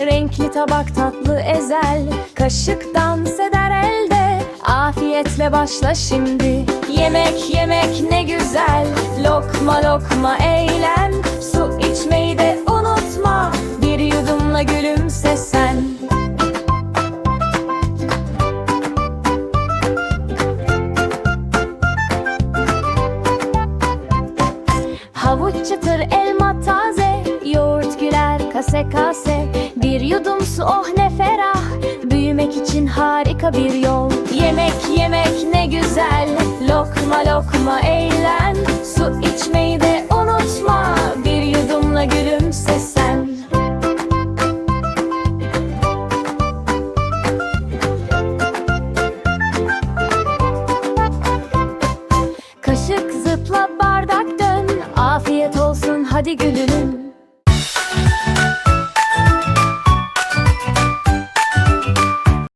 Renkli tabak tatlı ezel. Kaşık dans eder elde. Afiyetle başla şimdi. Yemek yemek ne güzel. Lokma lokma eğlen Su içmeyi de unutma. Bir yudumla gülümse sen. Havuç çıtır elma taze kase kase. Bir yudum su oh ne ferah. Büyümek için harika bir yol. Yemek yemek ne güzel. Lokma lokma eğlen. Su içmeyi de unutma. Bir yudumla gülümse sen. Kaşık zıpla bardak dön. Afiyet olsun hadi gülünün